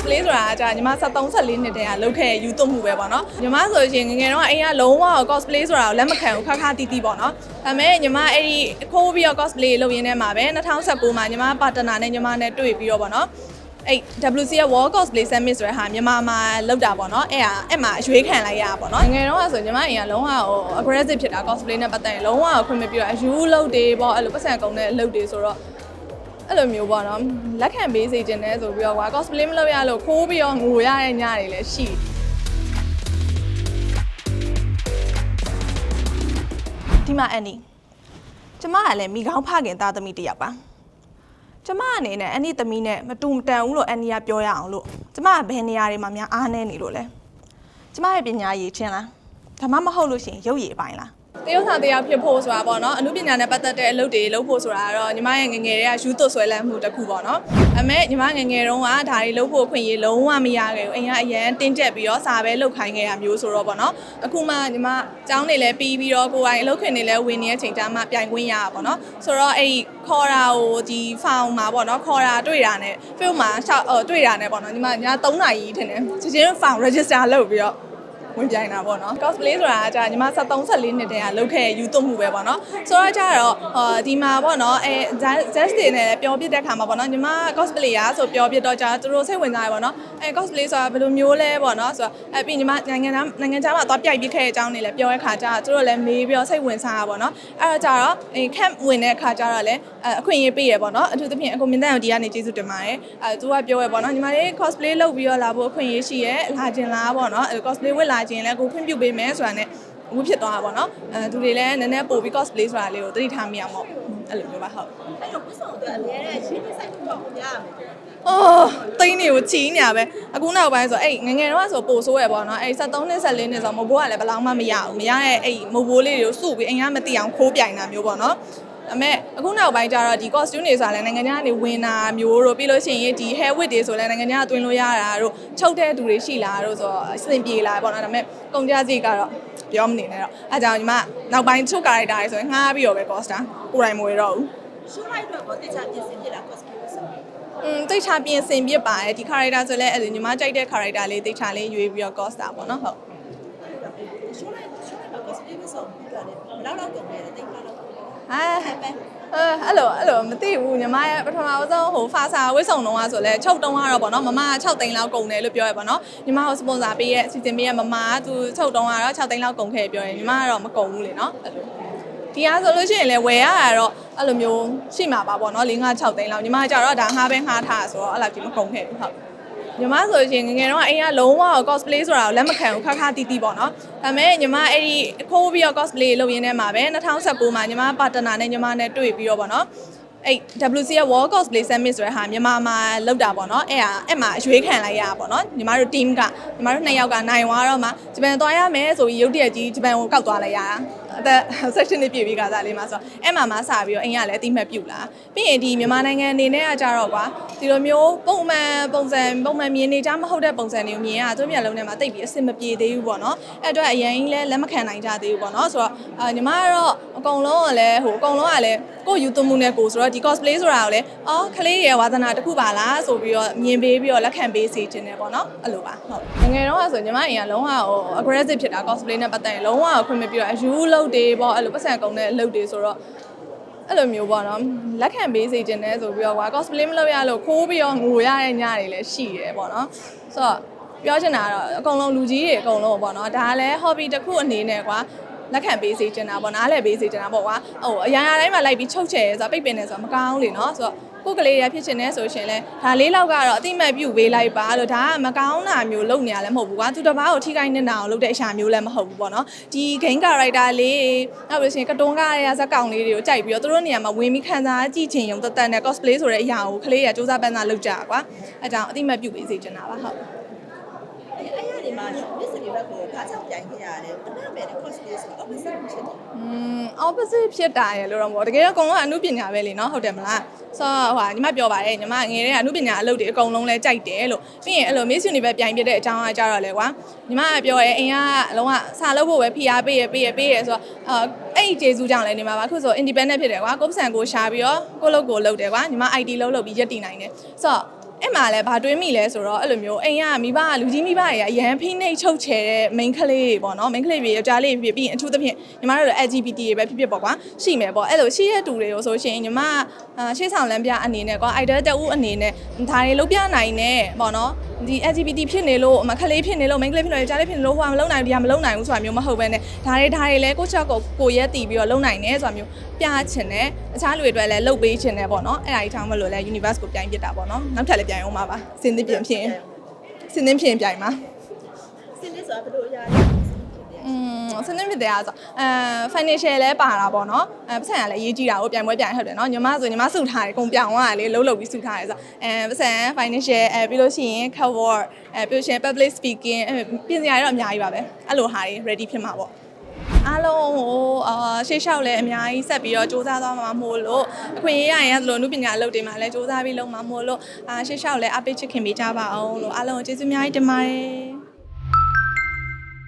cosplay ဆိုတာကကြာညီမ73 74နှစ်တည်းကလုပ်ခဲ့ရယူသွမှုပဲပေါ့နော်ညီမဆိုရင်ငယ်ငယ်တော့အိမ်ကလုံးဝ cosplay ဆိုတာကိုလက်မခံဘူးခါခါတီးတီးပေါ့နော်ဒါပေမဲ့ညီမအဲ့ဒီခိုးပြီးတော့ cosplay လုပ်ရင်းထဲမှာပဲ2019မှာညီမပါတနာနဲ့ညီမနဲ့တွေ့ပြီးတော့ပေါ့နော်အဲ့ WC ရဲ့ World Cosplay Summit ဆိုတဲ့ဟာမြန်မာမှာလောက်တာပေါ့နော်အဲ့ဟာအဲ့မှာအရွေးခံလိုက်ရတာပေါ့နော်ငယ်တော့ဆိုညီမအိမ်ကလုံးဝဟို aggressive ဖြစ်တာ cosplay နဲ့ပတ်သက်ရင်လုံးဝခွင့်မပြုတာအယူလုပ်တွေပေါ့အဲ့လိုပတ်စံကုန်တဲ့အလုပ်တွေဆိုတော့ အဲ့လိုမျိုးပေါ့နော်လက်ခံပေးစေခြင်းနဲ့ဆိုပြီးတော့ကွာ cosplay မလုပ်ရလို့ခိုးပြီးတော့ငိုရတဲ့ညတွေလည်းရှိဒီမှာအန်နီကျမကလည်းမိကောင်းဖခင်သားသမီးတစ်ယောက်ပါကျမအနေနဲ့အန်နီသမီးနဲ့မတူမတန်ဘူးလို့အန်နီကပြောရအောင်လို့ကျမကဘယ်နေရာတွေမှာများအားနေနေလို့လဲကျမရဲ့ပညာရည်ချင်းလားဒါမှမဟုတ်လို့ရှိရင်ရုပ်ရည်ပိုင်းလား တရုတ်ဆောင်တရားဖြစ်ဖို့ဆိုတာပေါ့နော်အမှုပညာနဲ့ပတ်သက်တဲ့အလုပ်တွေလုပ်ဖို့ဆိုတာကတော့ညီမရဲ့ငယ်ငယ်တည်းကယူသွဆွဲလန်းမှုတစ်ခုပေါ့နော်အမေညီမငယ်ငယ်တုန်းကဒါတွေလုပ်ဖို့အခွင့်အရေးလုံးဝမရခဲ့ဘူးအိမ်ကအရန်တင်းကျပ်ပြီးတော့စာပဲလုပ်ခိုင်းခဲ့ရမျိုးဆိုတော့ပေါ့နော်အခုမှညီမကျောင်းနေလဲပြီးပြီးတော့ကိုယ်တိုင်အလုပ်ခွင့်နေလဲဝင်နေတဲ့အချိန်ကျမှပြိုင်ခွင့်ရတာပေါ့နော်ဆိုတော့အဲ့ဒီခေါ်တာကိုဒီဖောင်မှာပေါ့နော်ခေါ်တာတွေ့တာနဲ့ film မှာရှောက်အော်တွေ့တာနဲ့ပေါ့နော်ညီမည3နာရီထင်တယ်ချက်ချင်းဖောင် register လုပ်ပြီးတော့ ဝင်ပြိုင်တာပေါ့နော် cosplay ဆိုတာကကြာညီမ73 74နှစ်တည်းကလုပ်ခဲ့ရယူသွမှုပဲပေါ့နော်ဆိုတော့ကြာတော့အာဒီမှာပေါ့နော်အဲ just တွေနဲ့လည်းပြောပြတဲ့ခါမှာပေါ့နော်ညီမ cosplay ရာဆိုပြောပြတော့ကြာသူတို့စိတ်ဝင်စားရပေါ့နော်အဲ cosplay ဆိုတာဘယ်လိုမျိုးလဲပေါ့နော်ဆိုတော့အဲပြီးညီမနိုင်ငံသားနိုင်ငံခြားမှာသွားပြိုင်ပြခဲ့တဲ့အကြောင်းတွေလည်းပြောတဲ့ခါကြာသူတို့လည်းမေးပြီးတော့စိတ်ဝင်စားရပေါ့နော်အဲတော့ကြာတော့အဲ camp ဝင်တဲ့ခါကြာတော့လည်းအခွင့်အရေးပေးရပေါ့နော်အထူးသဖြင့်အကိုမင်းတန်ကိုဒီကနေကျေးဇူးတင်ပါတယ်အဲသူကပြောရပေါ့နော်ညီမလေး cosplay လုပ်ပြီးတော့လာဖို့အခွင့်အရေးရှိရဲလာခြင်းလားပေါ့နော်အဲ cosplay ဝတ်လာခြင်းလည်းကိုခွင့်ပြုပေးမယ်ဆိုတာနဲ့အခုဖြစ်သွားတာပေါ့နော်အဲသူတွေလည်းနည်းနည်းပို့ပြီး cosplay ဆိုတာလေးကိုသတိထားမိအောင်ပေါ့အဲ့လိုမျိုးပါဟုတ်အဲ့တော့ဝစ်ဆောင်အတွက်အများနဲ့ရှင်းနေဆိုင်ဖို့ပေါ့ရရမယ်အော်တိန်းတွေကိုချီးနေရပဲအခုနောက်ပိုင်းဆိုအဲ့ငယ်ငယ်တော့ဆိုပို့ဆိုးရပေါ့နော်အဲ့73နှစ်14နှစ်ဆိုမဘိုးကလည်းဘယ်လောက်မှမရဘူးမရတဲ့အဲ့မဘိုးလေးတွေကိုစုပြီးအိမ်ကမသိအောင်ခိုးပြိုင်တာမျိုးပေါ့နော် ဒါပေမဲ့အခုနောက်ပိုင်းကျတော့ဒီ costume တွေဆိုတာလည်းနိုင်ငံခြားကနေဝင်တာမျိုးတို့ပြီးလို့ရှိရင်ဒီ hair wig တွေဆိုလည်းနိုင်ငံခြားကတွင်လို့ရတာတို့ချုပ်တဲ့သူတွေရှိလာတို့ဆိုတော့အဆင်ပြေလာပေါ့နော်ဒါပေမဲ့ကုန်ကြစည်ကတော့ပြောမနေနဲ့တော့အဲကြောင့်ညီမနောက်ပိုင်းချုပ် character တွေဆိုရင်ငှားပြီးတော့ပဲ costume ကိုယ်တိုင်မဝယ်တော့ဘူးရှိုးလိုက်တော့ကိုတခြားပြင်ဆင်ပြတာ cosplay ဝစ်ဆောင်อืมတိတ်ချပြင်ဆင်ပြပါတယ်ဒီ character ဆိုလဲအဲ့လိုညီမကြိုက်တဲ့ character လေးတိတ်ချလေးရွေးပြီးတော့ cost တာပေါ့နော်ဟုတ်ရှိုးလိုက်ရှိုးလိုက်တော့ cosplay ဝစ်ဆောင်ပြီးတော့လေဘယ်လောက်တော့ကုန်လဲတိတ်လောက်တော့ကုန်လဲဟာ အဲ့ပဲအဲအဲ့လိုအဲ့လိုမသိဘူးညီမရဲ့ပထမဆုံးဟိုဖာစာဝိဆုံတုံးကဆိုလဲချုပ်တုံးကတော့ပေါ့နော်မမက6သိန်းလောက်ကုန်တယ်လို့ပြောရပါတော့ညီမကိုစပွန်ဆာပေးရဲ့အစီအစဉ်ပေးရဲ့မမကသူချုပ်တုံးကတော့6သိန်းလောက်ကုန်ခဲ့ပြောရင်ညီမကတော့မကုန်ဘူးလေနော်အဲ့လိုဒီအားဆိုလို့ရှိရင်လည်းဝယ်ရတာတော့အဲ့လိုမျိုးရှိမှာပါပေါ့နော်၄၅6သိန်းလောက်ညီမကကြတော့ဒါငှားပဲငှားထားဆိုတော့အဲ့လောက်ကြီးမကုန်ခဲ့ဘူးဟုတ် ညီမဆိုရင်ငယ်ငယ်တော့အိမ်ကလုံးဝ cosplay ဆိုတာကိုလက်မခံဘူးခါခါတီးတီးပေါ့နော်ဒါပေမဲ့ညီမအဲ့ဒီခိုးပြီးတော့ cosplay လုပ်ရင်းထဲမှာပဲ2019မှာညီမပါတနာနဲ့ညီမနဲ့တွေ့ပြီးတော့ပေါ့နော်အဲ့ WC ရဲ့ World Cosplay Summit ဆိုတဲ့ဟာမြန်မာမှာလောက်တာပေါ့နော်အဲ့ဟာအဲ့မှာအရွေးခံလိုက်ရတာပေါ့နော်ညီမတို့ team ကညီမတို့နှစ်ယောက်ကနိုင်သွားတော့မှဂျပန်သွားရမယ်ဆိုပြီးရုတ်တရက်ကြီးဂျပန်ကိုကောက်သွားလိုက်ရတာ အသက် section နဲ့ပြည်ပြီးကစားလေးမှာဆိုတော့အဲ့မှာမှစပြီးတော့အိမ်ကလည်းအတိမတ်ပြုတ်လာပြီးရင်ဒီမြန်မာနိုင်ငံအနေနဲ့ကကြတော့ကွာဒီလိုမျိုးပုံမှန်ပုံစံပုံမှန်မြင်နေကြမဟုတ်တဲ့ပုံစံတွေကိုမြင်ရသူမျက်လုံးထဲမှာတိတ်ပြီးအဆင်မပြေသေးဘူးပေါ့နော်အဲ့အတွက်အရင်ကြီးလည်းလက်မခံနိုင်ကြသေးဘူးပေါ့နော်ဆိုတော့အာညီမကတော့အကုန်လုံးကလည်းဟိုအကုန်လုံးကလည်းကိုယ့်ယူသွမှုနဲ့ကိုယ်ဆိုတော့ဒီ cosplay ဆိုတာကိုလည်းအော်ကလေးရဲ့ဝါသနာတစ်ခုပါလားဆိုပြီးတော့မြင်ပေးပြီးတော့လက်ခံပေးစေခြင်းတယ်ပေါ့နော်အဲ့လိုပါဟုတ်ငယ်ငယ်တော့ဆိုညီမအိမ်ကလုံးဝဟို aggressive ဖြစ်တာ cosplay နဲ့ပတ်သက်ရင်လုံးဝခွင့်မပြုတာအယူလုပ်တွေပေါ့အဲ့လိုပတ်စံကုန်တဲ့အလုပ်တွေဆိုတော့အဲ့လိုမျိုးပေါ့နော်လက်ခံပေးစေခြင်းနဲ့ဆိုပြီးတော့ကွာ cosplay မလုပ်ရလို့ခိုးပြီးတော့ငိုရတဲ့ညတွေလည်းရှိတယ်ပေါ့နော်ဆိုတော့ပြောချင်တာကတော့အကုန်လုံးလူကြီးတွေအကုန်လုံးပေါ့နော်ဒါကလည်း hobby တစ်ခုအနေနဲ့ကွာလက်ခံပေးစေချင်တာပေါ့နားလည်ပေးစေချင်တာပေါ့ကွာဟိုအရာရာတိုင်းမှာလိုက်ပြီးချုပ်ချယ်ဆိုတော့ပိတ်ပင်နေဆိုတော့မကောင်းလေနော်ဆိုတော့ ကိုယ်ကလေးရဖြစ်ချင်နေဆိုရှင်လဲဒါလေးလောက်ကတော့အတိမတ်ပြုတ်ပေးလိုက်ပါလို့ဒါကမကောင်းတာမျိုးလုပ်နေရလည်းမဟုတ်ဘူးကွာသူတစ်ပားကိုထိခိုက်နေတာအောင်လုပ်တဲ့အရာမျိုးလည်းမဟုတ်ဘူးပေါ့နော်ဒီ game character လေးနောက်ပြီးရှင်ကတွန်းကားရဇက်ကောင်လေးတွေကိုကြိုက်ပြီးတော့သူတို့နေရာမှာဝင်ပြီးခံစားကြည့်ချင်ရုံတက်တက်နဲ့ cosplay ဆိုတဲ့အရာကိုကလေးရစူးစမ်းပန်းစားလုပ်ကြကွာအဲကြောင့်အတိမတ်ပြုတ်ပေးစေချင်တာပါဟုတ်အဲ့အဲ့ရဒီ မှာမစ်စရီဘက်ကိုဘာကြောင့်ပြန်ခဲ့ရတယ်အနာမဲ့ cosplay ဆိုတော့ opposite ဖြစ်တယ် อืม opposite ဖြစ်တာရလို့တော့မဟုတ်တကယ်တော့အကုန်လုံးကအမှုပညာပဲလေနော်ဟုတ်တယ်မလားဆိုတော့ဟိုဟာညီမပြောပါတယ်ညီမငယ်တဲ့အမှုပညာအလုပ်တွေအကုန်လုံးလဲကြိုက်တယ်လို့ပြီးရင်အဲ့လို Miss Universe ပြိုင်ပြတဲ့အကြောင်းအကြတော့လေကွာညီမကပြောရဲအိမ်ကအလုံးဝစာလုပ်ဖို့ပဲဖိအားပေးရပေးရပေးရဆိုတော့အာအဲ့ဒီကျေးဇူးကြောင့်လည်းနေမှာပါခုဆို independent ဖြစ်တယ်ကွာကိုယ်ပစံကိုရှာပြီးတော့ကိုယ့်လုပ်ကိုယ်လုပ်တယ်ကွာညီမ IT လုပ်လုပ်ပြီးရက်တည်နိုင်တယ်ဆိုတော့ အဲ့မှာလည်းဘာတွေးမိလဲဆိုတော့အဲ့လိုမျိုးအိမ်ကမိဘကလူကြီးမိဘတွေကအရန်ဖိနှိပ်ချုပ်ချယ်တဲ့ main ကလေးတွေပေါ့နော် main ကလေးတွေယောက်ျားလေးတွေဖြစ်ပြီးရင်အထူးသဖြင့်ညီမတို့လို LGBT တွေပဲဖြစ်ဖြစ်ပေါ့ကွာရှိမယ်ပေါ့အဲ့လိုရှိတဲ့တူတွေကိုဆိုရှင်ညီမကအာရှေ့ဆောင်လမ်းပြအနေနဲ့ကွာ idol တဦးအနေနဲ့ဒါတွေလုပ်ပြနိုင်နဲ့ပေါ့နော်ဒီ LGBT ဖြစ်နေလို့အမခလေးဖြစ်နေလို့ main ကလေးဖြစ်နေလို့ယောက်ျားလေးဖြစ်နေလို့ဟိုကမလုပ်နိုင်ဘူးဒီကမလုပ်နိုင်ဘူးဆိုတာမျိုးမဟုတ်ဘဲနဲ့ဒါတွေဒါတွေလည်းကိုယ့်ချက်ကိုကိုရက်တီးပြီးတော့လုပ်နိုင်တယ်ဆိုတာမျိုးပြချင်တယ်အခြားလူတွေအတွက်လည်းလုပ်ပေးချင်တယ်ပေါ့နော်အဲ့ဒါကြီးထောင်းမလို့လဲ universe ကိုပြိုင်ပြစ်တာပေါ့နော်နောက်ထပ်လည်းပြိုင်အောင်ပါပါစင်သစ်ပြင်ဖြစ်ရင်စင်သစ်ပြင်ပြိုင်ပါစင်းလေးဆိုတာဘယ်လိုအရာလဲစင်းဖြစ်တယ်อืมစနေဖြစ်တဲ့အားဆိုအဲ financial လဲပါတာပေါ့နော်အဲပတ်စံကလည်းရေးကြည့်တာကိုပြန်ပွဲပြန်ဟုတ်တယ်နော်ညီမဆိုညီမစုထားတယ်ကုန်ပြောင်းသွားတယ်လေလှုပ်လှုပ်ပြီးစုထားတယ်ဆိုအဲပတ်စံ financial အဲပြီးလို့ရှိရင် cover အဲပြီးလို့ရှိရင် public speaking အဲပြင်စရာတွေတော့အများကြီးပါပဲအဲ့လိုဟာတွေ ready ဖြစ်မှာပေါ့ အားလုံးဟိုအာရှေ့လျှောက်လဲအများကြီးဆက်ပြီးတော့စူးစမ်းသွားမှာမို့လို့အခွင့်အရေးရရင်အဲ့လိုအမှုပညာအလုပ်တွေမှာလဲစူးစမ်းပြီးလုပ်မှာမို့လို့အာရှေ့လျှောက်လဲအပိတ်ချစ်ခင်ပေးကြပါအောင်လို့အားလုံးကိုကျေးဇူးအများကြီးတင်ပါတယ်